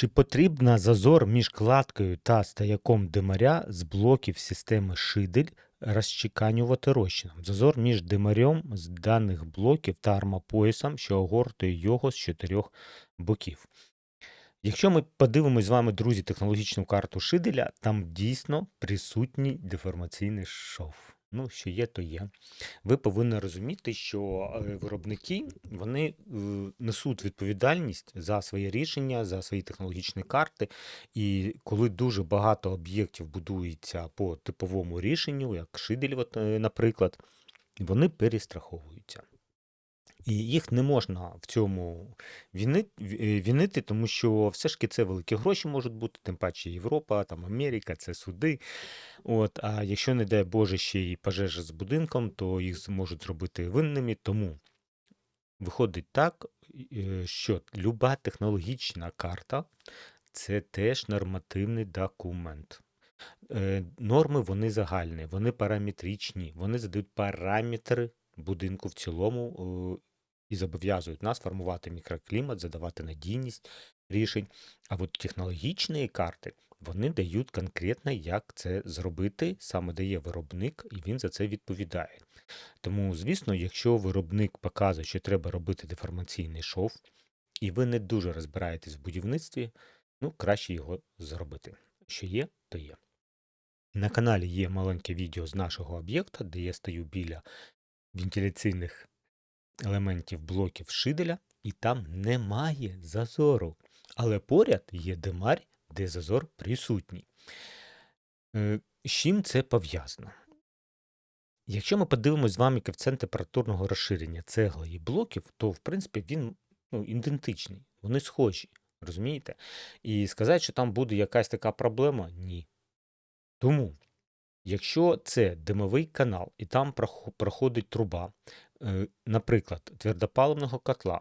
Чи потрібна зазор між кладкою та стояком димаря з блоків системи шидель розчеканювати розчином? Зазор між димарем з даних блоків та армопоясом, що огортує його з чотирьох боків. Якщо ми подивимось з вами, друзі, технологічну карту шиделя, там дійсно присутній деформаційний шов. Ну, що є, то є. Ви повинні розуміти, що е, виробники вони е, несуть відповідальність за свої рішення, за свої технологічні карти. І коли дуже багато об'єктів будується по типовому рішенню, як шидель, е, наприклад, вони перестраховуються. І їх не можна в цьому е, вінити, тому що все ж таки це великі гроші можуть бути, тим паче Європа, там Америка, це суди. От, а якщо, не дай Боже, ще й пожежа з будинком, то їх зможуть зробити винними. Тому виходить так, е, що люба технологічна карта це теж нормативний документ. Е, Норми вони загальні, вони параметричні, вони задають параметри будинку в цілому і зобов'язують нас формувати мікроклімат, задавати надійність рішень. А от технологічні карти вони дають конкретно, як це зробити, саме дає виробник, і він за це відповідає. Тому, звісно, якщо виробник показує, що треба робити деформаційний шов, і ви не дуже розбираєтесь в будівництві, ну краще його зробити. Що є, то є. На каналі є маленьке відео з нашого об'єкта, де я стою біля вентиляційних елементів блоків шиделя, і там немає зазору. Але поряд є димарь, де зазор присутній. Е, З чим це пов'язано? Якщо ми подивимось з вами коефіцієнт температурного розширення цегли і блоків, то в принципі він ну, ідентичний, вони схожі. Розумієте? І сказати, що там буде якась така проблема, ні. Тому, якщо це димовий канал і там проходить труба, наприклад, твердопаливного котла,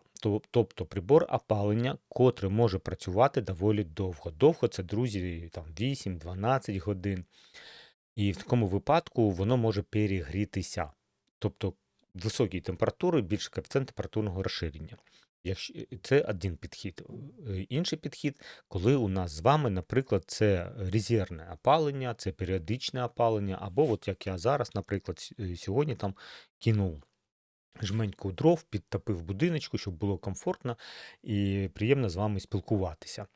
тобто прибор опалення, котрий може працювати доволі довго. Довго це, друзі, там 8-12 годин. І в такому випадку воно може перегрітися. Тобто високі температури більше коефіцієнт температурного розширення. Якщо це один підхід. Е, Інший підхід, коли у нас з вами, наприклад, це резервне опалення, це періодичне опалення, або от як я зараз, наприклад, е, сьогодні там кинув жменьку дров, підтопив будиночку, щоб було комфортно і приємно з вами спілкуватися.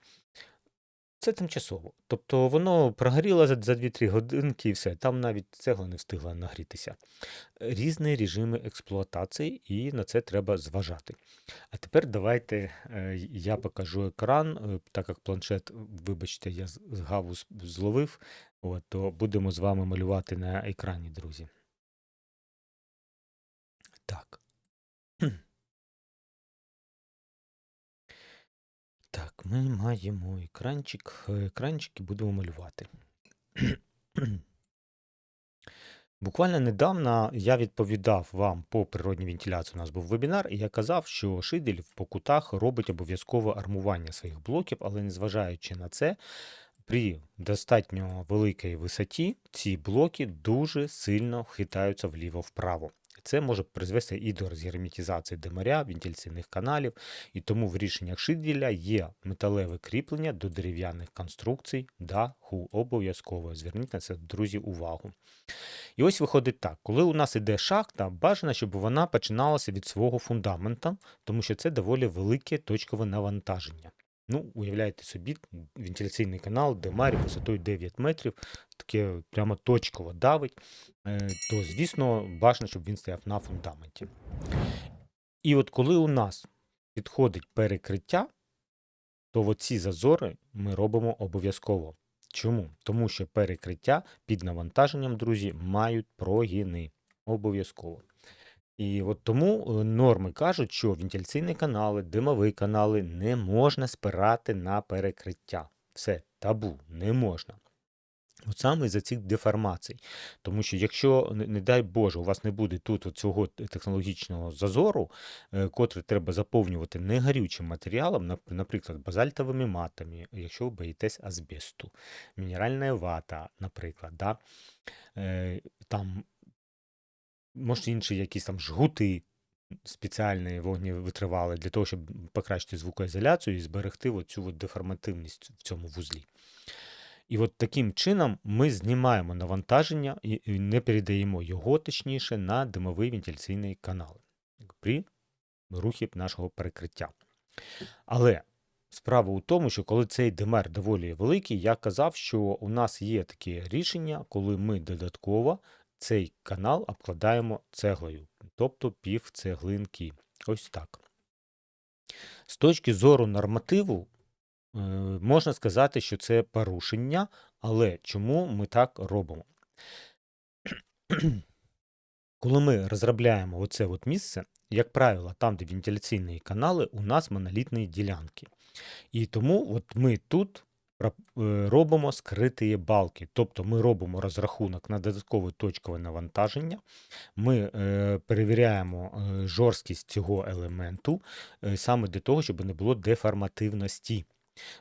Це тимчасово. Тобто воно прогоріло за, за 2-3 годинки і все. Там навіть цегла не встигла нагрітися. Різні режими експлуатації, і на це треба зважати. А тепер давайте е, я покажу екран, е, так як планшет, вибачте, я з гаву зловив, то будемо з вами малювати на екрані, друзі. Ми маємо екранчик, екранчик і будемо малювати. Буквально недавно я відповідав вам по природній вентиляції. У нас був вебінар, і я казав, що шидель по кутах робить обов'язкове армування своїх блоків, але незважаючи на це, при достатньо великій висоті ці блоки дуже сильно хитаються вліво-вправо. Це може призвести і до розгерметизації димаря, вентиляційних каналів, і тому в рішеннях шиделя є металеве кріплення до дерев'яних конструкцій даху. Обов'язково зверніть на це, друзі, увагу. І ось виходить так: коли у нас іде шахта, бажано, щоб вона починалася від свого фундамента, тому що це доволі велике точкове навантаження. Ну, уявляєте собі, вентиляційний канал, де марі висотою 9 метрів, таке прямо точково давить, е, то, звісно, бажано, щоб він стояв на фундаменті. І от коли у нас підходить перекриття, то оці зазори ми робимо обов'язково. Чому? Тому що перекриття під навантаженням, друзі, мають прогини. Обов'язково. І от тому е, норми кажуть, що вентиляційні канали, димові канали не можна спирати на перекриття. Все, табу, не можна. От саме за цих деформацій. Тому що якщо, не, дай Боже, у вас не буде тут цього технологічного зазору, е, котрий треба заповнювати негарючим матеріалом, наприклад, базальтовими матами, якщо ви боїтесь азбесту, мінеральна вата, наприклад, да? е, там, може інші якісь там жгути, спеціальний вогневитривалий для того, щоб покращити звукоізоляцію і зберегти оцю от деформативність в цьому вузлі. І от таким чином ми знімаємо навантаження і не передаємо його точніше на димовий вентиляційний канал при рухі нашого перекриття. Але справа у тому, що коли цей димер доволі великий, я казав, що у нас є таке рішення, коли ми додатково цей канал обкладаємо цеглою, тобто пів цеглинки. Ось так. З точки зору нормативу, е, можна сказати, що це порушення, але чому ми так робимо? Коли ми розробляємо оце от місце, як правило, там, де вентиляційні канали, у нас монолітні ділянки. І тому от ми тут робимо скриті балки. Тобто ми робимо розрахунок на додаткове точкове навантаження, ми е, перевіряємо е, жорсткість цього елементу е, саме для того, щоб не було деформативності.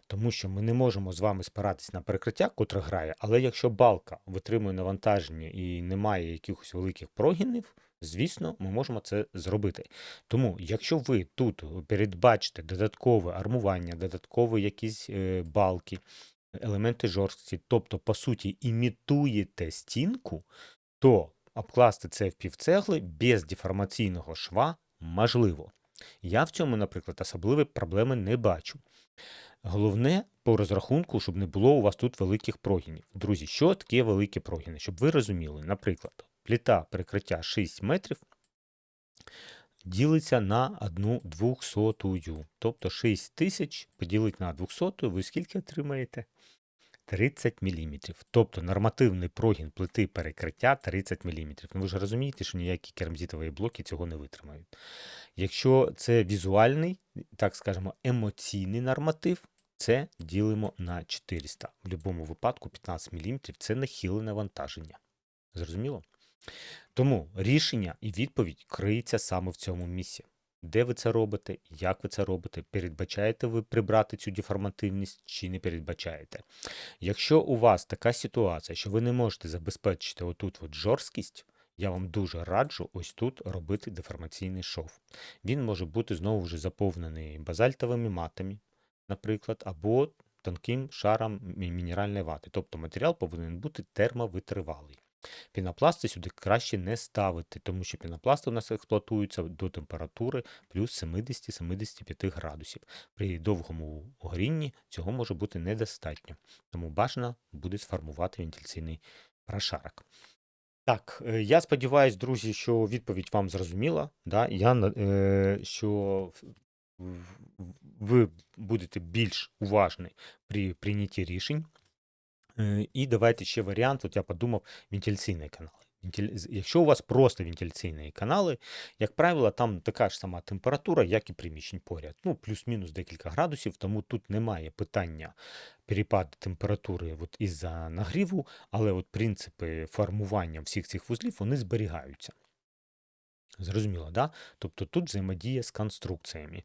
Тому що ми не можемо з вами спиратись на перекриття, котре грає, але якщо балка витримує навантаження і немає якихось великих прогинів, звісно, ми можемо це зробити. Тому, якщо ви тут передбачите додаткове армування, додаткові якісь е, балки, елементи жорсткості, тобто, по суті, імітуєте стінку, то обкласти це в півцегли без деформаційного шва можливо. Я в цьому, наприклад, особливої проблеми не бачу. Головне по розрахунку, щоб не було у вас тут великих прогінів. Друзі, що таке великі прогіни? Щоб ви розуміли, наприклад, плита перекриття 6 метрів ділиться на одну двохсотую. Тобто 6 тисяч поділити на 200, ви скільки отримаєте? 30 мм. Тобто нормативний прогін плити перекриття 30 мм. Ну ви ж розумієте, що ніякі керамзитові блоки цього не витримають. Якщо це візуальний, так скажемо, емоційний норматив, це ділимо на 400. В будь-якому випадку 15 мм це нахиле навантаження. Зрозуміло? Тому рішення і відповідь криється саме в цьому місці. Де ви це робите, як ви це робите, передбачаєте ви прибрати цю деформативність чи не передбачаєте. Якщо у вас така ситуація, що ви не можете забезпечити отут от жорсткість, я вам дуже раджу ось тут робити деформаційний шов. Він може бути знову вже заповнений базальтовими матами, наприклад, або тонким шаром мінеральної вати. Тобто матеріал повинен бути термовитривалий. Пінопласти сюди краще не ставити, тому що пінопласти у нас експлуатуються до температури плюс 70-75 градусів. При довгому горінні цього може бути недостатньо, тому бажано буде сформувати вентиляційний прошарок. Так, е, я сподіваюся, друзі, що відповідь вам зрозуміла. Да? Я, е, що ви будете більш уважні при прийнятті рішень. І давайте ще варіант. От я подумав, вентиляційні канали. Вентиля- з- Якщо у вас просто вентиляційні канали, як правило, там така ж сама температура, як і приміщень поряд. Ну, плюс-мінус декілька градусів, тому тут немає питання перепаду температури от із-за нагріву, але от принципи формування всіх цих вузлів вони зберігаються. Зрозуміло, да? Тобто тут взаємодія з конструкціями.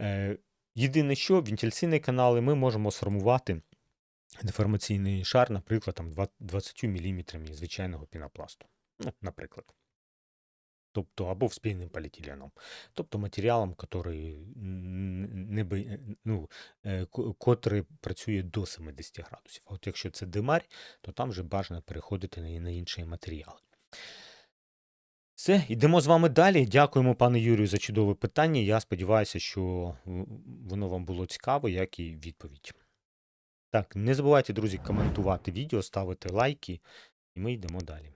Е, єдине, що вентиляційні канали ми можемо сформувати деформаційний шар, наприклад, там, 20 мм звичайного пінопласту. Ну, наприклад. Тобто, або вспільним поліетиленом. Тобто матеріалом, який, не, би- ну, е, котрий працює до 70 градусів. От якщо це димарь, то там вже бажано переходити на, інші матеріали. Все, йдемо з вами далі. Дякуємо, пане Юрію, за чудове питання. Я сподіваюся, що воно вам було цікаво, як і відповідь. Так, не забувайте, друзі, коментувати відео, ставити лайки, і ми йдемо далі.